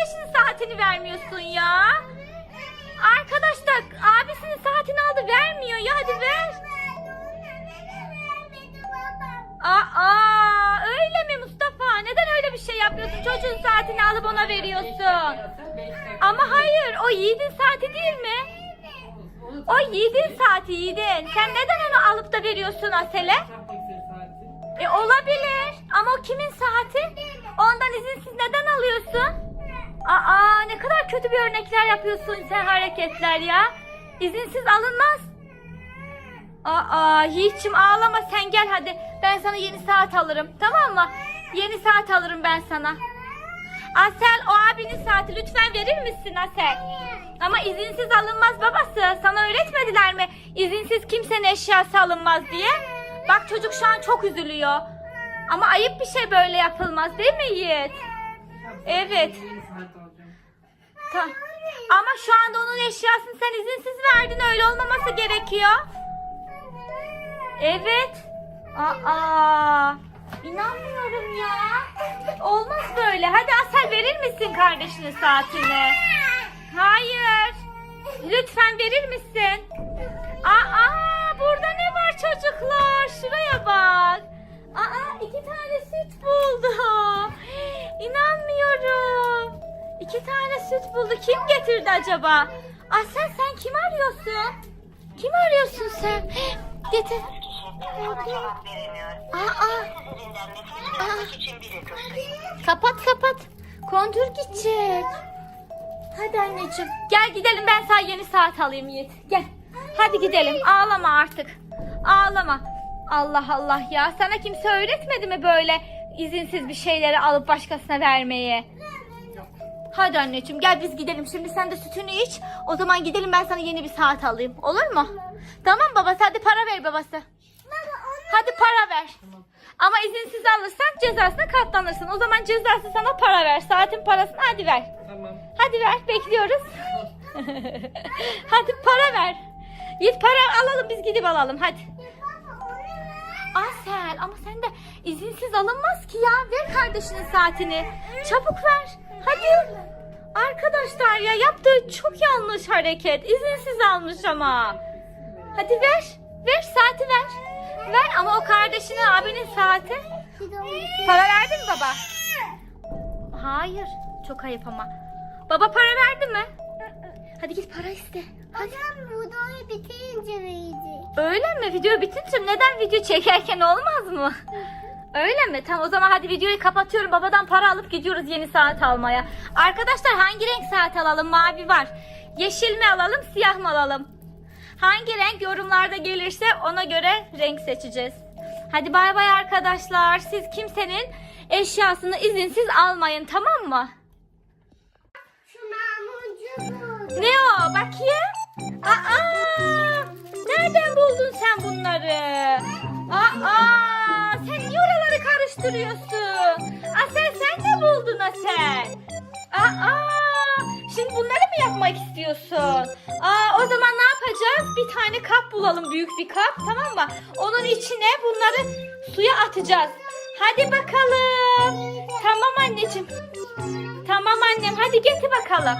kardeşinin saatini vermiyorsun ya? Arkadaşlar abisinin saatini aldı vermiyor ya hadi ver. Aa öyle mi Mustafa? Neden öyle bir şey yapıyorsun? Çocuğun saatini alıp ona veriyorsun. Ama hayır o Yiğit'in saati değil mi? O Yiğit'in saati Yiğit'in. Sen neden onu alıp da veriyorsun Asel'e? E olabilir. Ama o kimin saati? Ondan izinsiz neden alıyorsun? Aa ne kadar kötü bir örnekler yapıyorsun sen hareketler ya. İzinsiz alınmaz. Aa Yiğit'cim ağlama sen gel hadi. Ben sana yeni saat alırım. Tamam mı? Yeni saat alırım ben sana. Asel o abinin saati lütfen verir misin Asel? Ama izinsiz alınmaz babası. Sana öğretmediler mi? İzinsiz kimsenin eşyası alınmaz diye. Bak çocuk şu an çok üzülüyor. Ama ayıp bir şey böyle yapılmaz değil mi Yiğit? Evet. Ta- Ama şu anda onun eşyasını sen izinsiz verdin. Öyle olmaması gerekiyor. Evet. Aa, inanmıyorum ya. Olmaz böyle. Hadi Asel verir misin kardeşinin saatini? Hayır. Lütfen verir misin? Aa, burada ne var çocuklar? Şuraya bak. Aa, iki tane süt buldu. İki tane süt buldu. Kim getirdi acaba? Asel sen kim arıyorsun? Kim arıyorsun sen? Getir. Aa, biri tuşlayın. kapat kapat. Kontür gidecek. Hadi anneciğim. Gel gidelim ben sana yeni saat alayım Yiğit. Gel. Hadi gidelim. Ağlama artık. Ağlama. Allah Allah ya. Sana kimse öğretmedi mi böyle izinsiz bir şeyleri alıp başkasına vermeyi? Hadi anneciğim gel biz gidelim. Şimdi sen de sütünü iç. O zaman gidelim ben sana yeni bir saat alayım. Olur mu? Tamam babası hadi para ver babası. Hadi para ver. Ama izinsiz alırsan cezasına katlanırsın. O zaman cezası sana para ver. Saatin parasını hadi ver. Tamam. Hadi ver bekliyoruz. hadi para ver. Git para alalım biz gidip alalım hadi. Asel ama sen de izinsiz alınmaz ki ya. Ver kardeşinin saatini. Çabuk ver. Hadi. Arkadaşlar ya yaptığı çok yanlış hareket. İzinsiz almış ama. Hadi ver. Ver saati ver. Ver ama o kardeşinin abinin saati. Para verdin mi baba? Hayır. Çok ayıp ama. Baba para verdi mi? Hadi git para iste. Hadi. videoyu bitirince verecek. Öyle mi? Video bitince neden video çekerken olmaz mı? Öyle mi? Tamam o zaman hadi videoyu kapatıyorum. Babadan para alıp gidiyoruz yeni saat almaya. Arkadaşlar hangi renk saat alalım? Mavi var. Yeşil mi alalım, siyah mı alalım? Hangi renk yorumlarda gelirse ona göre renk seçeceğiz. Hadi bay bay arkadaşlar. Siz kimsenin eşyasını izinsiz almayın tamam mı? Şu. Ne o? Bakayım. Aa! Nereden buldun sen bunları? Aa! Sen niye oraları karıştırıyorsun? Asel sen de buldun Asel. Aa! Şimdi bunları mı yapmak istiyorsun? Aa, o zaman ne yapacağız? Bir tane kap bulalım, büyük bir kap, tamam mı? Onun içine bunları suya atacağız. Hadi bakalım. Tamam anneciğim. Tamam annem, hadi getir bakalım.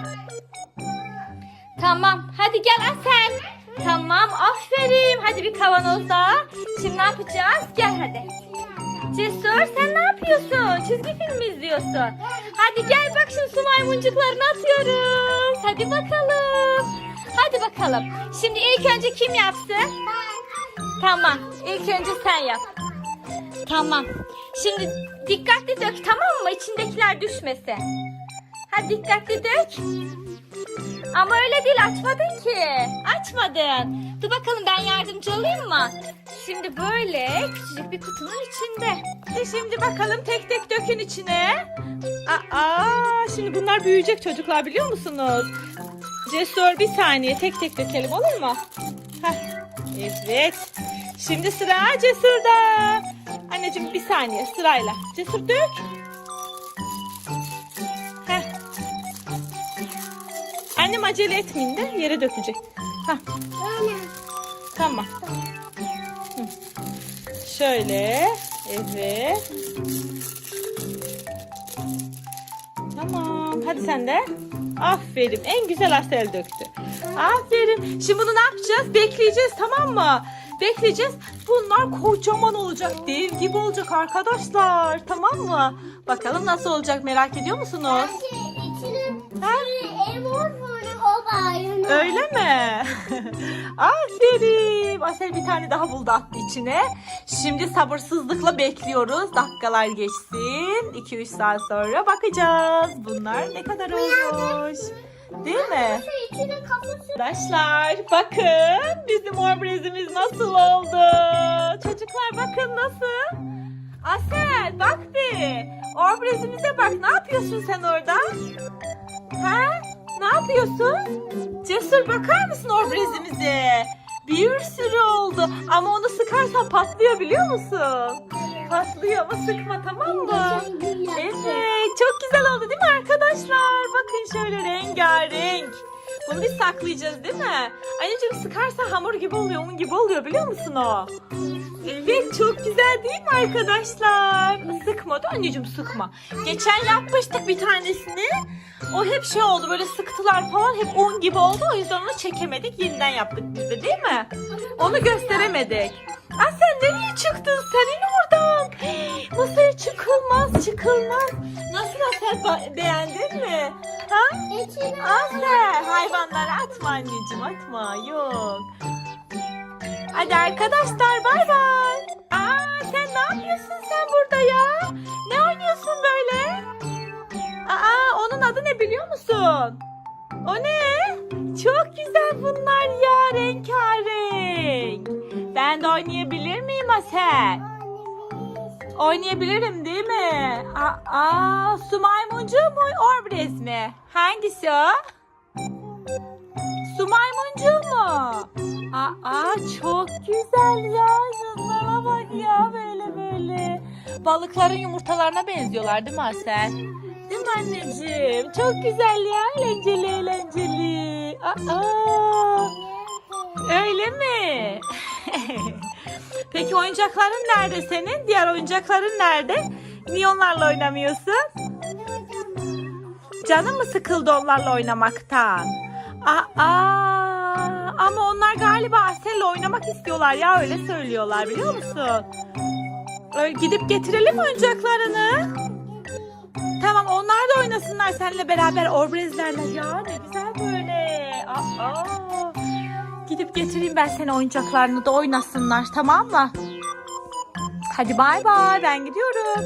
Tamam. Hadi gel Asel. Tamam. Aferin. Hadi bir kavanoz daha. Şimdi ne yapacağız? Gel hadi. Cesur sen ne yapıyorsun? Çizgi film izliyorsun? Hadi gel bak şimdi su maymuncuklarını atıyoruz. Hadi bakalım. Hadi bakalım. Şimdi ilk önce kim yapsın? Tamam. İlk önce sen yap. Tamam. Şimdi dikkatli dök tamam mı? İçindekiler düşmesin. Hadi dikkatli dök. Ama öyle değil açmadın ki. Açmadın. Dur bakalım ben yardımcı olayım mı? Şimdi böyle küçücük bir kutunun içinde. E şimdi bakalım tek tek dökün içine. Aa, şimdi bunlar büyüyecek çocuklar biliyor musunuz? Cesur bir saniye tek tek dökelim olur mu? Heh, evet. Şimdi sıra Cesur'da. Anneciğim bir saniye sırayla. Cesur dök. Annem acele etmeyin de yere dökecek. Öyle. tamam. Hı. Şöyle. Evet. Tamam. Hadi sen de. Aferin. En güzel Asel döktü. Aferin. Şimdi bunu ne yapacağız? Bekleyeceğiz tamam mı? Bekleyeceğiz. Bunlar kocaman olacak. Dev gibi olacak arkadaşlar. Tamam mı? Bakalım nasıl olacak merak ediyor musunuz? Bence içine Ha? ev var bayrağı. Öyle mi? Aferin. Asel bir tane daha buldu attı içine. Şimdi sabırsızlıkla bekliyoruz. Dakikalar geçsin. 2-3 saat sonra bakacağız. Bunlar ne kadar olmuş. Değil mi? Arkadaşlar bakın bizim orbrezimiz nasıl oldu. Çocuklar bakın nasıl. Asel bak bir. Orbrezimize bak. Ne yapıyorsun sen orada? Ha? Yapıyorsun? Cesur bakar mısın orbrezimize? Bir sürü oldu. Ama onu sıkarsan patlıyor biliyor musun? Patlıyor ama sıkma tamam mı? Evet çok güzel oldu değil mi arkadaşlar? Bakın şöyle rengarenk. Bunu biz saklayacağız değil mi? Anneciğim sıkarsa hamur gibi oluyor, un gibi oluyor biliyor musun o? Evet çok güzel değil mi arkadaşlar? Sıkma da anneciğim sıkma. Geçen yapmıştık bir tanesini. O hep şey oldu böyle sıktılar falan hep un gibi oldu. O yüzden onu çekemedik. Yeniden yaptık biz de değil mi? Onu gösteremedik. Aa sen nereye çıktın? Sen in oradan. Masaya çıkılmaz çıkılmaz. Nasıl Asel beğendin mi? Ha? Asel hayvanları atma anneciğim atma yok. Hadi arkadaşlar bay bay. Aa sen ne yapıyorsun sen burada ya? Ne oynuyorsun böyle? Aa onun adı ne biliyor musun? O ne? Çok güzel bunlar ya rengarenk. Ben de oynayabilir miyim Asel? Oynayabilirim değil mi? Aa, aa su maymuncu mu orbrez mi? Hangisi o? Su maymuncu mu? Aa çok güzel ya. Şunlara bak ya böyle böyle. Balıkların yumurtalarına benziyorlar değil mi Asel? Değil mi anneciğim? Çok güzel ya. Eğlenceli eğlenceli. Aa, öyle mi? Peki oyuncakların nerede senin? Diğer oyuncakların nerede? Niye onlarla oynamıyorsun? Canın mı sıkıldı onlarla oynamaktan? Aa, ama onlar galiba Asel'le oynamak istiyorlar ya öyle söylüyorlar biliyor musun? Öyle gidip getirelim oyuncaklarını. Tamam onlar da oynasınlar seninle beraber orbrezlerle ya ne güzel böyle. Aa, gidip getireyim ben seni oyuncaklarını da oynasınlar tamam mı? Hadi bay bay ben gidiyorum.